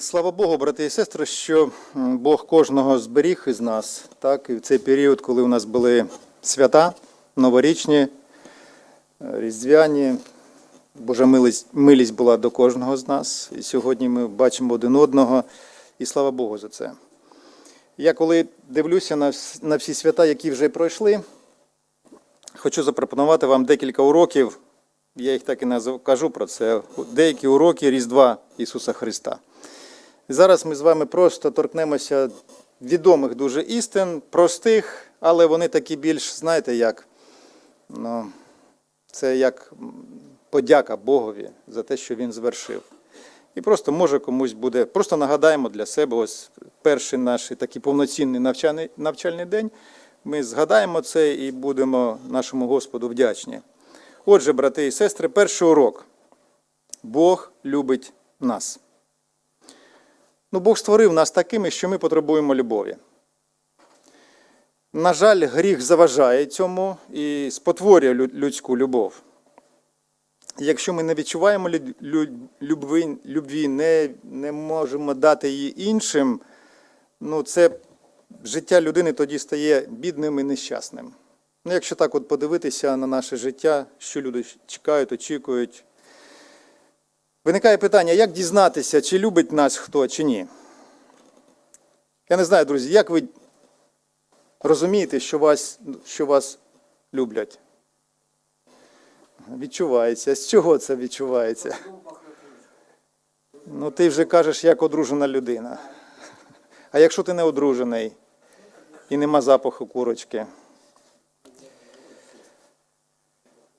Слава Богу, брати і сестри, що Бог кожного зберіг із нас, так, і в цей період, коли у нас були свята, новорічні, е, різдвяні, Божа милість, милість була до кожного з нас. І сьогодні ми бачимо один одного, і слава Богу за це. Я коли дивлюся на, всі свята, які вже пройшли, хочу запропонувати вам декілька уроків. Я їх так і кажу про це. Деякі уроки Різдва Ісуса Христа. Зараз ми з вами просто торкнемося відомих дуже істин, простих, але вони такі більш, знаєте, як ну, це як подяка Богові за те, що він звершив. І просто може комусь буде, просто нагадаємо для себе ось перший наш такий повноцінний навчальний, навчальний день. Ми згадаємо це і будемо нашому Господу вдячні. Отже, брати і сестри, перший урок. Бог любить нас. Ну, Бог створив нас такими, що ми потребуємо любові. На жаль, гріх заважає цьому і спотворює людську любов. Якщо ми не відчуваємо лю- лю- любви, любві, не, не можемо дати її іншим, ну це життя людини тоді стає бідним і нещасним. Ну, якщо так от подивитися на наше життя, що люди чекають, очікують, виникає питання, як дізнатися, чи любить нас хто, чи ні. Я не знаю, друзі, як ви розумієте, що вас, що вас люблять? Відчувається. З чого це відчувається? Ну, ти вже кажеш, як одружена людина. А якщо ти не одружений і нема запаху курочки?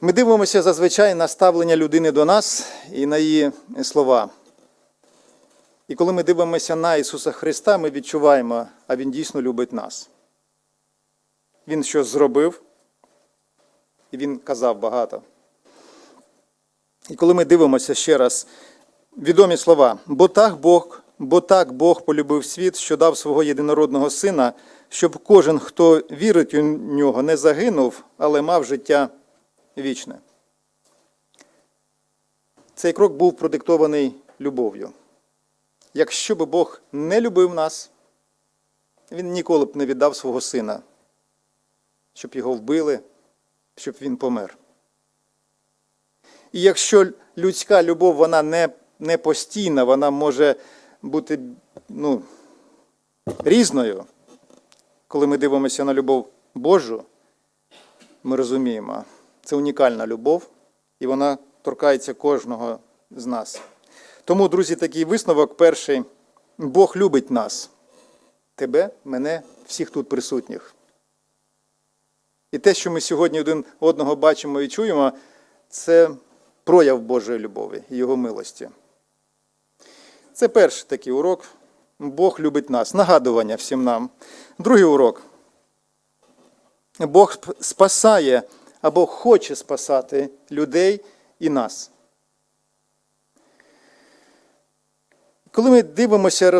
Ми дивимося зазвичай на ставлення людини до нас і на її слова. І коли ми дивимося на Ісуса Христа, ми відчуваємо, а Він дійсно любить нас. Він щось зробив, і Він казав багато. І коли ми дивимося ще раз, відомі слова, бо так Бог, бо так Бог полюбив світ, що дав свого єдинородного сина, щоб кожен, хто вірить у нього, не загинув, але мав життя вічне. Цей крок був продиктований любов'ю. Якщо би Бог не любив нас, він ніколи б не віддав свого сина, щоб його вбили, щоб він помер. І якщо людська любов вона не, не постійна, вона може бути ну, різною, коли ми дивимося на любов Божу, ми розуміємо, це унікальна любов, і вона торкається кожного з нас. Тому, друзі, такий висновок перший. Бог любить нас, тебе, мене, всіх тут присутніх. І те, що ми сьогодні один одного бачимо і чуємо, це прояв Божої любові і Його милості. Це перший такий урок. Бог любить нас. Нагадування всім нам. Другий урок. Бог спасає або хоче спасати людей і нас. Коли ми дивимося,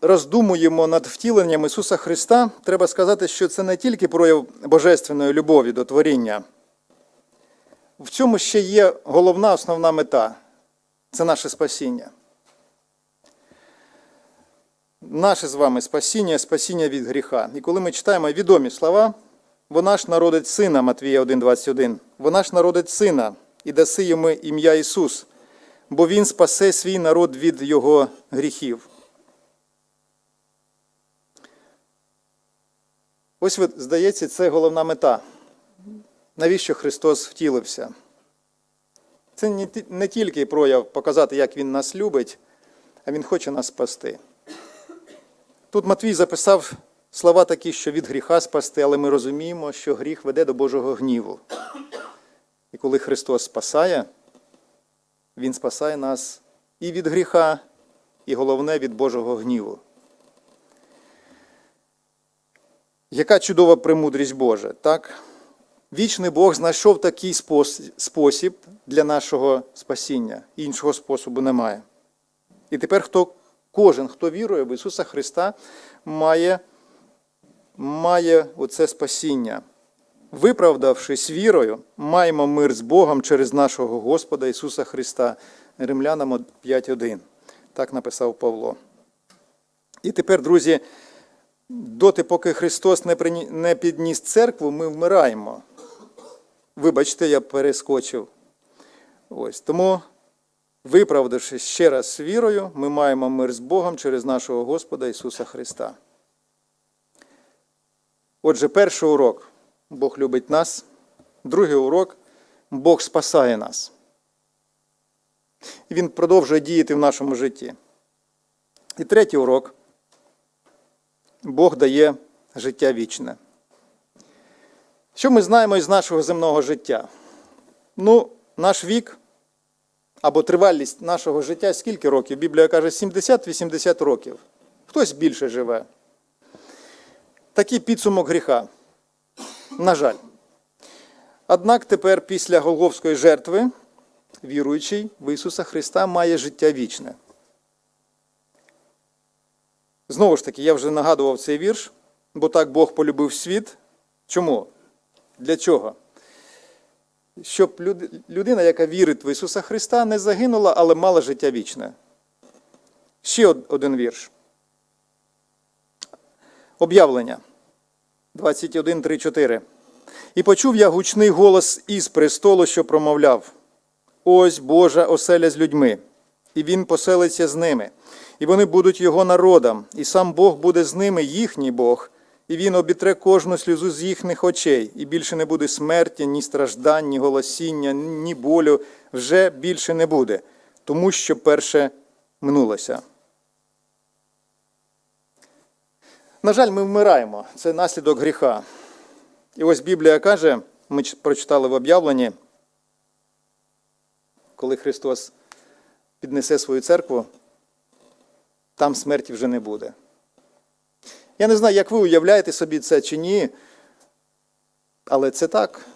роздумуємо, над втіленням Ісуса Христа, треба сказати, що це не тільки прояв божественної любові до творіння. В цьому ще є головна основна мета це наше спасіння. Наше з вами спасіння, спасіння від гріха. І коли ми читаємо відомі слова, вона ж народить сина, Матвія 1,21. Вона ж народить сина і даси йому ім'я Ісус, бо Він спасе свій народ від його гріхів. Ось, здається, це головна мета. Навіщо Христос втілився? Це не тільки прояв показати, як Він нас любить, а Він хоче нас спасти. Тут Матвій записав слова такі, що від гріха спасти, але ми розуміємо, що гріх веде до Божого гніву. І коли Христос спасає, Він спасає нас і від гріха, і головне від Божого гніву. Яка чудова премудрість Божа, так? Вічний Бог знайшов такий спосіб для нашого спасіння. Іншого способу немає. І тепер хто, кожен, хто вірує в Ісуса Христа, має, має оце спасіння. Виправдавшись вірою, маємо мир з Богом через нашого Господа Ісуса Христа. Римлянам 5.1. Так написав Павло. І тепер, друзі, доти, поки Христос не, підніс церкву, ми вмираємо. Вибачте, я перескочив. Ось тому, виправдавши ще раз вірою, ми маємо мир з Богом через нашого Господа Ісуса Христа. Отже, перший урок Бог любить нас, другий урок Бог спасає нас. Він продовжує діяти в нашому житті. І третій урок Бог дає життя вічне. Що ми знаємо із нашого земного життя? Ну, наш вік або тривалість нашого життя скільки років? Біблія каже 70-80 років. Хтось більше живе. Такий підсумок гріха. На жаль. Однак тепер після Голговської жертви віруючий в Ісуса Христа має життя вічне. Знову ж таки, я вже нагадував цей вірш, бо так Бог полюбив світ. Чому? Для чого? Щоб людина, яка вірить в Ісуса Христа, не загинула, але мала життя вічне. Ще один вірш. Об'явлення 21, 3, 4. І почув я гучний голос із престолу, що промовляв: Ось Божа оселя з людьми, і він поселиться з ними, і вони будуть його народом, і сам Бог буде з ними, їхній Бог, і він обітре кожну сльозу з їхніх очей, і більше не буде смерті, ні страждань, ні голосіння, ні болю, вже більше не буде, тому що перше минулося. На жаль, ми вмираємо. Це наслідок гріха. І ось Біблія каже, ми прочитали в об'явленні, коли Христос піднесе свою церкву, там смерті вже не буде. Я не знаю, як ви уявляєте собі це чи ні, але це так.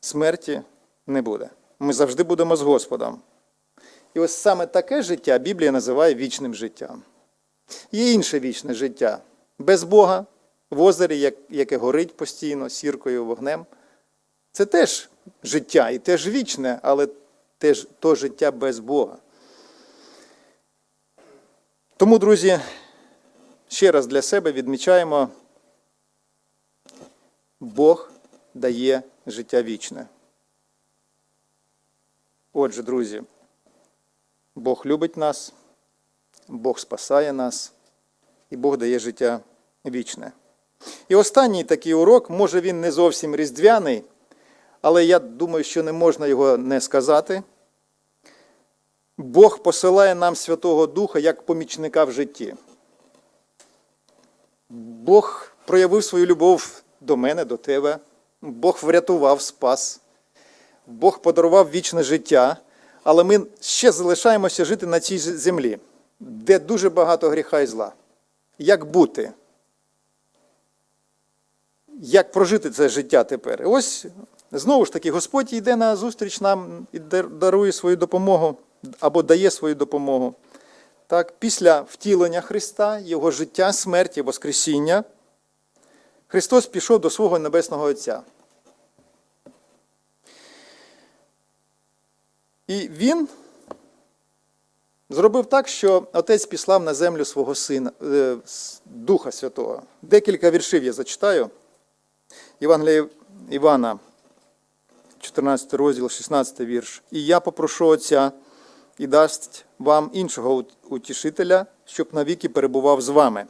Смерті не буде. Ми завжди будемо з Господом. І ось саме таке життя Біблія називає вічним життям. Є інше вічне життя без Бога, в озері, яке горить постійно, сіркою, вогнем. Це теж життя і теж вічне, але теж то життя без Бога. Тому, друзі, ще раз для себе відмічаємо, Бог дає життя вічне. Отже, друзі, Бог любить нас, Бог спасає нас, і Бог дає життя вічне. І останній такий урок, може він не зовсім різдвяний, але я думаю, що не можна його не сказати. Бог посилає нам Святого Духа як помічника в житті. Бог проявив свою любов до мене, до тебе. Бог врятував, спас. Бог подарував вічне життя, але ми ще залишаємося жити на цій землі, де дуже багато гріха і зла. Як бути? Як прожити це життя тепер? І ось знову ж таки Господь йде на зустріч нам і дарує свою допомогу або дає свою допомогу. Так, після втілення Христа, Його життя, смерті, Воскресіння, Христос пішов до свого Небесного Отця. І Він зробив так, що Отець післав на землю свого Сина, е, Духа Святого. Декілька віршів я зачитаю. Євангелія Івана, 14 розділ, 16 вірш. І я попрошу Отця і дасть вам іншого утішителя, щоб навіки перебував з вами.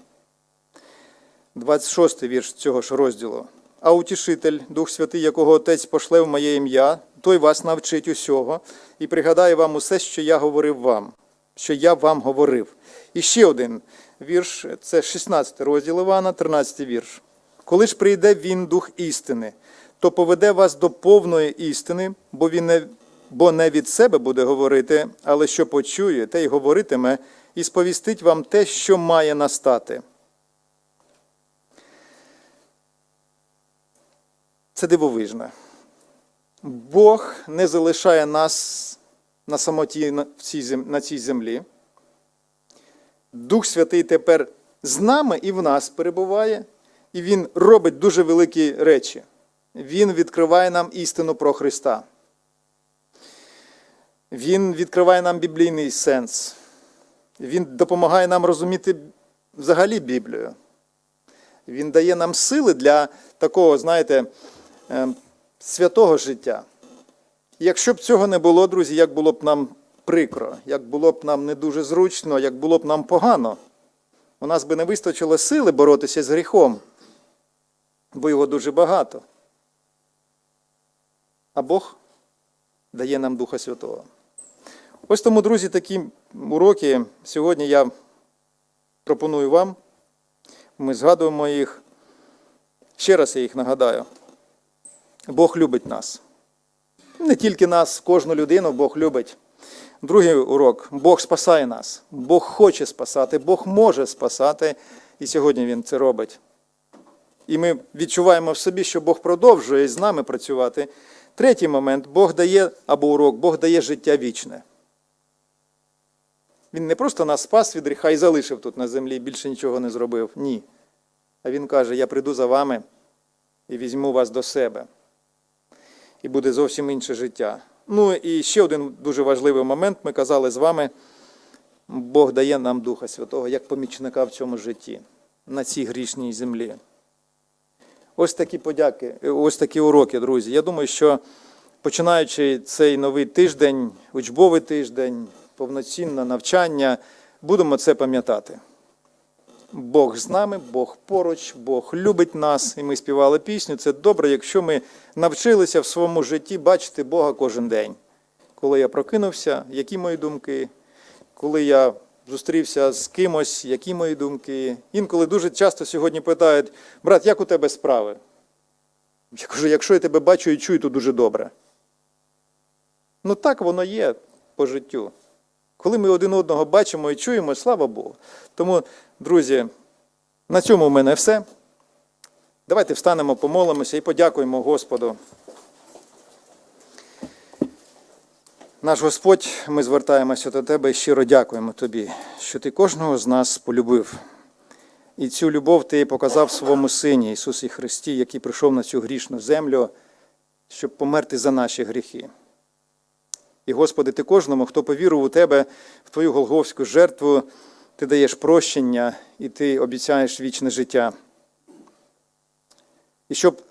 26 вірш цього ж розділу. А утішитель, Дух Святий, якого Отець пошле в моє ім'я, той вас навчить усього і пригадає вам усе, що я говорив вам, що я вам говорив. І ще один вірш, це 16 розділ Івана, 13 вірш. Коли ж прийде він Дух істини, то поведе вас до повної істини, бо він не, бо не від себе буде говорити, але що почує, те й говоритиме, і сповістить вам те, що має настати. Це дивовижно. Бог не залишає нас на самоті на цій землі. Дух Святий тепер з нами і в нас перебуває, і Він робить дуже великі речі. Він відкриває нам істину про Христа. Він відкриває нам біблійний сенс. Він допомагає нам розуміти взагалі Біблію. Він дає нам сили для такого, знаєте, е, святого життя. Якщо б цього не було, друзі, як було б нам прикро, як було б нам не дуже зручно, як було б нам погано, у нас би не вистачило сили боротися з гріхом, бо його дуже багато. А Бог дає нам Духа Святого. Ось тому, друзі, такі уроки сьогодні я пропоную вам. Ми згадуємо їх. Ще раз я їх нагадаю. Бог любить нас. Не тільки нас, кожну людину Бог любить. Другий урок Бог спасає нас. Бог хоче спасати, Бог може спасати, і сьогодні Він це робить. І ми відчуваємо в собі, що Бог продовжує з нами працювати. Третій момент Бог дає, або урок, Бог дає життя вічне. Він не просто нас спас від гріха і залишив тут на землі, більше нічого не зробив. Ні. А Він каже: Я прийду за вами і візьму вас до себе. І буде зовсім інше життя. Ну і ще один дуже важливий момент. Ми казали з вами, Бог дає нам Духа Святого як помічника в цьому житті, на цій грішній землі. Ось такі подяки, ось такі уроки, друзі. Я думаю, що починаючи цей новий тиждень, учбовий тиждень, повноцінне навчання, будемо це пам'ятати. Бог з нами, Бог поруч, Бог любить нас, і ми співали пісню. Це добре, якщо ми навчилися в своєму житті бачити Бога кожен день. Коли я прокинувся, які мої думки, коли я зустрівся з кимось, які мої думки. Інколи дуже часто сьогодні питають, брат, як у тебе справи? Я кажу, якщо я тебе бачу і чую, то дуже добре. Ну так воно є по життю. Коли ми один одного бачимо і чуємо, слава Богу. Тому, друзі, на цьому в мене все. Давайте встанемо, помолимося і подякуємо Господу. Наш Господь, ми звертаємося до Тебе і щиро дякуємо Тобі, що Ти кожного з нас полюбив. І цю любов Ти показав своєму Сині Ісусі Христі, який прийшов на цю грішну землю, щоб померти за наші гріхи. І, Господи, Ти кожному, хто повірив у Тебе, в Твою Голговську жертву, Ти даєш прощення і Ти обіцяєш вічне життя. І щоб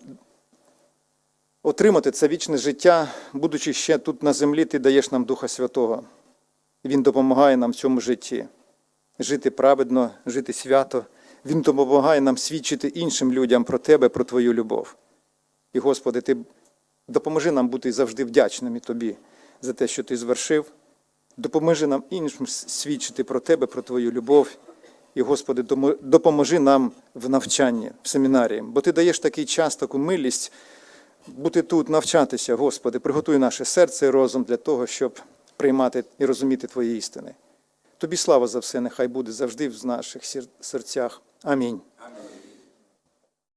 отримати це вічне життя, будучи ще тут на землі, Ти даєш нам Духа Святого. Він допомагає нам в цьому житті жити праведно, жити свято. Він допомагає нам свідчити іншим людям про Тебе, про Твою любов. І, Господи, Ти допоможи нам бути завжди вдячними Тобі за те, що Ти звершив. Допоможи нам іншим свідчити про Тебе, про Твою любов. І, Господи, допоможи нам в навчанні, в семінарії, бо Ти даєш такий час, таку милість бути тут, навчатися, Господи, приготуй наше серце і розум для того, щоб приймати і розуміти Твої істини. Тобі слава за все, нехай буде завжди в наших сер- серцях. Амінь.